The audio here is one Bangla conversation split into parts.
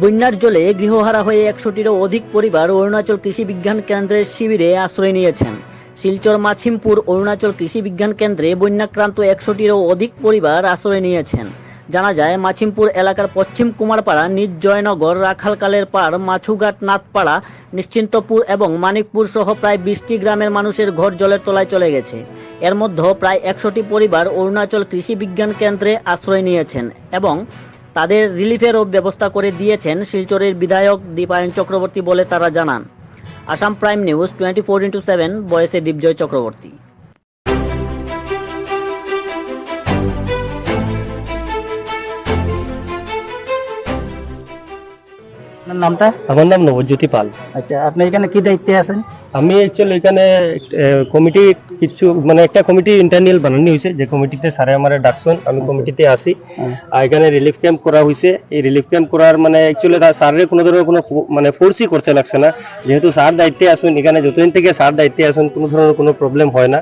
বন্যার জলে গৃহহারা হয়ে একশোটিরও অধিক পরিবার অরুণাচল কৃষি বিজ্ঞান কেন্দ্রের শিবিরে আশ্রয় নিয়েছেন। শিলচর, মাছিমপুর অরুণাচল কৃষি বিজ্ঞান কেন্দ্রে বন্যাক্রান্ত একশোটিরও অধিক পরিবার আশ্রয় নিয়েছেন। জানা যায়, মাছিমপুর এলাকার পশ্চিম কুমারপাড়া, নিজ জয়নগর, রাখালকালের পাড়, মাছুঘাট নাথপাড়া নিশ্চিন্তপুর এবং মানিকপুর সহ প্রায় বিশটি গ্রামের মানুষের ঘর জলের তলায় চলে গেছে। এর মধ্যে প্রায় একশোটি পরিবার অরুণাচল কৃষি বিজ্ঞান কেন্দ্রে আশ্রয় নিয়েছেন এবং তাদের রিলিফেরও ব্যবস্থা করে দিয়েছেন শিলচরের বিধায়ক দীপায়ন চক্রবর্তী বলে তারা জানান। Assam prime news twenty four into seven, বয়সে দীপজয় চক্রবর্তী। আপনার নামটা? আমার নাম নবজ্যোতি পাল। আচ্ছা আপনি এখানে কি দায়িত্বে আছেন? আমি অ্যাকচুয়ালি এখানে কমিটি কিছু মানে একটা কমিটি ইন্টারনাল বানানো হয়েছে। যে কমিটিতে স্যারে আমার ডাকছেন আমি কমিটিতে আসি হ্যাঁ। আর এখানে রিলিফ ক্যাম্প করা হয়েছে। এই রিলিফ ক্যাম্প করার মানে অ্যাকচুয়ালি স্যারের কোনো ধরনের কোনো মানে ফোর্সই করতে লাগছে না। যেহেতু স্যার দায়িত্বে আসুন এখানে যতদিন থেকে স্যার দায়িত্বে আসুন কোনো ধরনের কোনো প্রবলেম হয় না।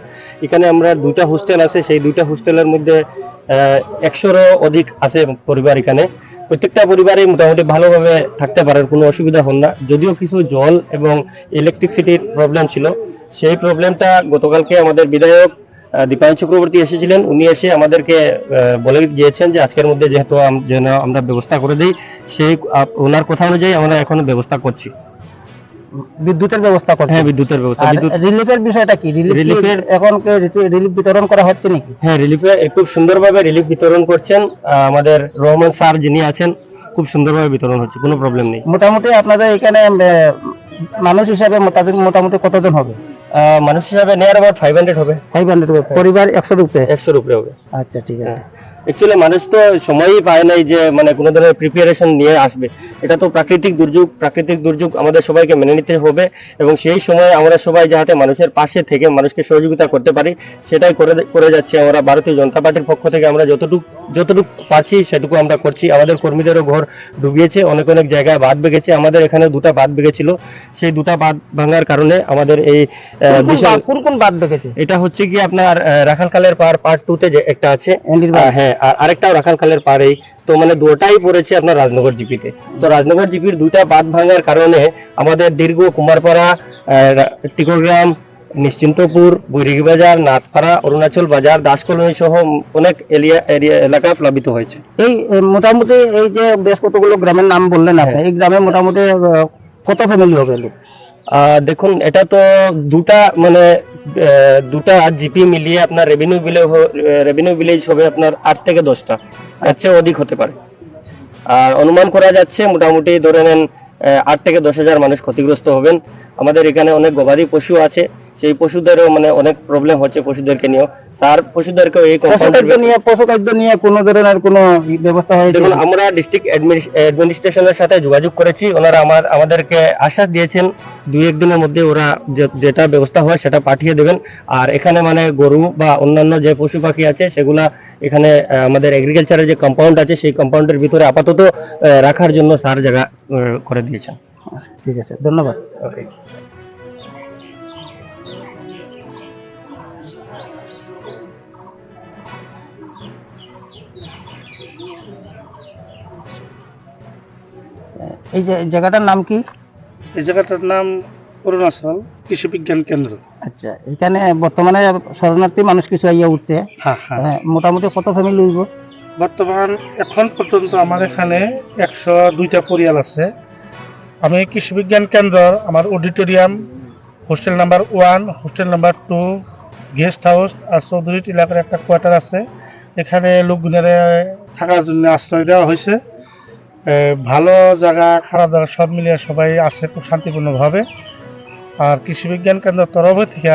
এখানে আমরা দুইটা হোস্টেল আছে। সেই দুইটা হোস্টেলের মধ্যে একশোরও অধিক আছে পরিবার এখানে। প্রত্যেকটা পরিবারে মোটামুটি ভালোভাবে থাকতে পারেন, কোনো অসুবিধা হন না। যদিও কিছু জল এবং ইলেকট্রিসিটির প্রবলেম ছিল, সেই প্রবলেমটা গতকালকে আমাদের বিধায়ক দীপায়ন চক্রবর্তী এসেছিলেন। উনি এসে আমাদেরকে বলে দিয়েছেন যে আজকের মধ্যে যেহেতু যেন আমরা ব্যবস্থা করে দিই, সেই ওনার কথা অনুযায়ী আমরা এখন ব্যবস্থা করছি। বিদ্যুতের ব্যবস্থা করছেন হ্যাঁ বিদ্যুতের ব্যবস্থা। বিদ্যুৎ রিলিফের বিষয়টা কি? রিলিফের- এখন রিলিফ বিতরণ করা হচ্ছে নাকি? হ্যাঁ রিলিফে খুব সুন্দরভাবে রিলিফ বিতরণ করছেন আমাদের রহমান স্যার যিনি আছেন খুব সুন্দরভাবে বিতরণ হচ্ছে কোনো প্রবলেম নেই। মোটামুটি আপনাদের এখানে মানুষ হিসাবে মোটামুটি মোটামুটি কতজন হবে? মানুষ হিসাবে নিয়ার অ্যাবাউট ফাইভ হান্ড্রেড হবে। ফাইভ হান্ড্রেড হবে। পরিবার একশো রুপে একশোর উপরে হবে। আচ্ছা ঠিক আছে। অ্যাকচুয়ালি মানুষ তো সময়ই পায় নাই যে মানে কোনো ধরনের প্রিপারেশন নিয়ে আসবে। এটা তো প্রাকৃতিক দুর্যোগ প্রাকৃতিক দুর্যোগ আমাদের সবাইকে মেনে নিতে হবে এবং সেই সময় আমরা সবাই যাতে মানুষের পাশে থেকে মানুষকে সহযোগিতা করতে পারি সেটাই করে করে যাচ্ছি আমরা ভারতীয় জনতা পার্টির পক্ষ থেকে। আমরা যতটুকু যতটুকু পারছি সেটুকু আমরা করছি। আমাদের কর্মীদেরও ঘর ডুবিয়েছে অনেক অনেক জায়গায় বাদ বেগেছে আমাদের এখানে দুটা বাদ বেগেছিল সেই দুটা বাদ ভাঙার কারণে আমাদের এই কোন কোন বাদ- দেখেছে এটা হচ্ছে কি আপনার রাখালকালের পার পার্ট টু তে যে একটা আছে। হ্যাঁ আর আরেকটাও রাখালকালের পারেই তো মানে দুটাই পড়েছে আপনার রাজনগর জিপিতে। তো রাজনগর জিপির দুইটা বাঁধ ভাঙার কারণে আমাদের দীর্ঘ কুমারপাড়া টিকোগ্রাম নিশ্চিন্তপুর বৈরিগি বাজার নাথপাড়া অরুণাচল বাজার দাস কলোনি সহ অনেক এরিয়া এরিয়া এলাকা প্লাবিত হয়েছে। এই মোটামুটি এই যে বেশ কতগুলো গ্রামের নাম বললেন আপনি হ্যাঁ। এই গ্রামে মোটামুটি কত ফ্যামিলি হবে লোক? দেখুন এটা তো দুটা মানে দুটা জিপি মিলিয়ে আপনার রেভিনিউ ভিলেজ রেভিনিউ ভিলেজ হবে আপনার আট থেকে দশটা। এর চেয়ে অধিক হতে পারে। আর অনুমান করা যাচ্ছে মোটামুটি ধরে নেন আট থেকে দশ হাজার মানুষ ক্ষতিগ্রস্ত হবেন। আমাদের এখানে অনেক গবাদি পশু আছে। সেই পশুদেরও মানে অনেক প্রবলেম হচ্ছে পশুদেরকে নিয়েও। স্যার পশুদেরকে এই পশু খাদ্য compound- নিয়ে পশু খাদ্য নিয়ে কোনো ধরনের কোনো ব্যবস্থা হয়েছে? দেখুন আমরা ডিস্ট্রিক্ট অ্যাডমিনিস্ট্রেশনের সাথে যোগাযোগ করেছি। ওনারা আমার আমাদেরকে আশ্বাস দিয়েছেন। দুই একদিনের মধ্যে ওরা যেটা ব্যবস্থা হয় সেটা পাঠিয়ে দেবেন। আর এখানে মানে গরু বা অন্যান্য যে পশু পাখি আছে সেগুলা এখানে আমাদের এগ্রিকালচারের যে কম্পাউন্ড আছে সেই কম্পাউন্ডের ভিতরে আপাতত রাখার জন্য স্যার জায়গা করে দিয়েছেন। ঠিক আছে ধন্যবাদ। ওকে এই যে জায়গাটার নাম কি? এই জায়গাটার নাম অরুণাচল কৃষি বিজ্ঞান কেন্দ্র। আচ্ছা এখানে বর্তমানে শরণার্থী মানুষ কিছু আইয়া উঠছে। হ্যাঁ হ্যাঁ। হ্যাঁ, মোটামুটি কত ফ্যামিলি হইব? বর্তমান এখন পর্যন্ত আমার এখানে একশো দুইটা পরিয়াল আছে। আমি কৃষি বিজ্ঞান কেন্দ্র আমার auditorium hostel number one hostel number two guest house আর চৌধুরী এলাকার একটা কোয়ার্টার আছে। এখানে লোকগুনের থাকার জন্য আশ্রয় দেওয়া হয়েছে। ভালো জায়গা, খারাপ জায়গা সব মিলিয়ে সবাই আছে খুব শান্তিপূর্ণভাবে। আর কৃষি বিজ্ঞান কেন্দ্রের তরফ থেকে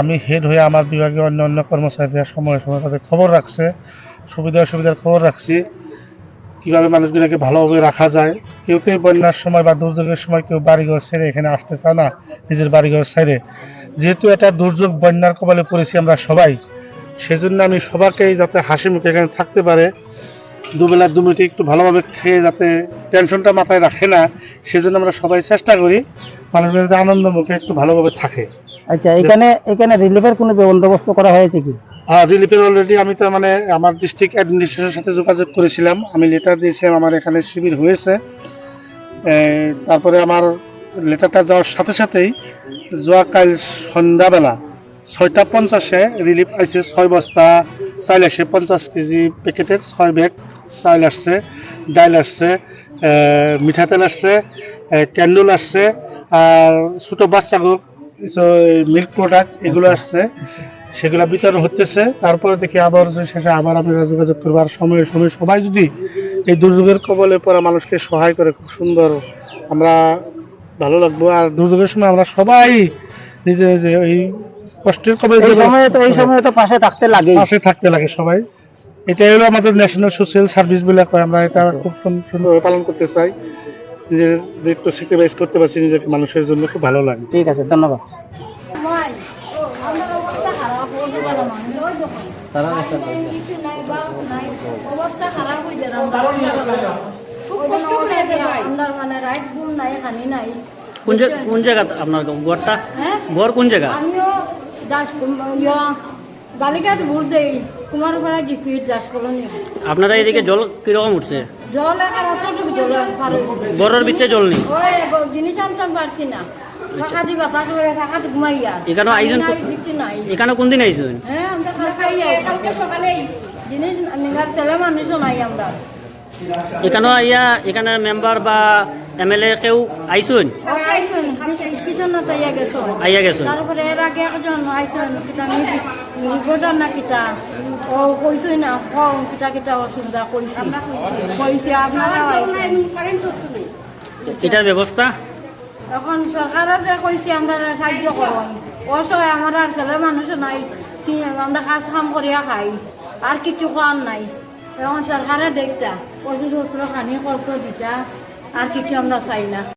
আমি হেড হয়ে আমার বিভাগে অন্য অন্য কর্মচারীরা সময় সময় তাদের খবর রাখছে, সুবিধা অসুবিধার খবর রাখছি। কীভাবে মানুষগুলোকে ভালোভাবে রাখা যায়, কেউ তো বন্যার সময় বা দুর্যোগের সময় কেউ বাড়িঘর ছেড়ে এখানে আসতে চায় না, নিজের বাড়িঘর ছেড়ে। যেহেতু এটা দুর্যোগ, বন্যার কবলে পড়েছি আমরা সবাই, সেজন্য আমি সবাইকেই যাতে হাসি মুখে এখানে থাকতে পারে দুবেলা দুমিটি একটু ভালোভাবে খেয়ে যাতে টেনশনটা মাথায় রাখে না সেজন্য আমরা সবাই চেষ্টা করি মানুষগুলো যাতে আনন্দ মুখে একটু ভালোভাবে থাকে। আচ্ছা এখানে এখানে রিলিফের কোনো বন্দোবস্ত করা হয়েছে কি? আর রিলিফের অলরেডি আমি তো মানে আমার ডিস্ট্রিক্ট অ্যাডমিনিস্ট্রেশনের সাথে যোগাযোগ করেছিলাম। আমি লেটার দিয়েছিলাম আমার এখানে শিবির হয়েছে। তারপরে আমার লেটারটা যাওয়ার সাথে সাথেই যোৱাকাল সন্ধ্যাবেলা ছয়টা পঞ্চাশে রিলিফ আইছে ছয় বস্তা চাইল আসছে পঞ্চাশ কেজি প্যাকেটের ছয় ব্যাগ চাইল আসছে ডাইল আসছে মিঠাতেল আসছে ক্যান্ডুল আসছে আর ছোটো বাচ্চাগুলো মিল্ক প্রোডাক্ট এগুলো আসছে সেগুলো বিতরণ হতেছে তারপরে দেখি আবার শেষে আবার আপনারা যোগাযোগ করব। আর সময়ে সময়ে সবাই যদি এই দুর্যোগের কবলে পড়া মানুষকে সহায় করে খুব সুন্দর আমরা ভালো লাগবো। আর দুর্যোগের সময় আমরা সবাই নিজে নিজে ওই কষ্টের কবলে এই সময়ে তো এই সময়ে তো পাশে থাকতে লাগে পাশে থাকতে লাগে সবাই। এটাই হলো আমাদের ন্যাশনাল সোশ্যাল সার্ভিস বলে আমরা এটা খুব সুন্দরভাবে পালন করতে চাই। নিজে যে একটু স্যাক্রিফাইস করতে পারছি নিজেকে মানুষের জন্য খুব ভালো লাগে। ঠিক আছে ধন্যবাদ। আমার অবস্থা খারাপ গেল মানুষ ওই যখন কিছু নাই বা নাই অবস্থা খারাপ যায় আমরা খুব কষ্ট করে আমরা রাইট ঘুম নাই খানি নাই কোন জায়গা কোন জায়গা আপনার ঘরটা হ্যাঁ? ঘর কোন জায়গা? আমিও দাস দেই। কুমারপাড়া জিপির দাস কলোনি। আপনারা এদিকে জল কীরকম উঠছে? জল এখন অতটুকু জল পার হয়েছে। ভিতরে জল নেই? ওই জিনিস আনতাম পারছি না। এখানে কোন দিন আইসেন হ্যাঁ আমরা এখানেও আইয়া এখানে মেম্বার বা এমএলএ কেউ আইসুন? ওই আইসন কিছু না তাইয়া গেছো। আইয়া গেছেন তারপরে এর আগে একজন আইসন কিতা রিপোর্টার না কিতা? ও কইছই না কম কিতা কিতা অসুবিধা কইছি। কইছি। আপনারা এটার ব্যবস্থা? এখন সরকারের কইছি আমরা সাহায্য করুন অসহায় আমার ছেলে মানুষ নাই কি আমরা কাজ কাম করিয়া খাই। আর কিছু খাওয়ার নাই। এখন সরকারে দেখতা ওষুধ খানি খরচ দিতা। আর কিছু আমরা চাই না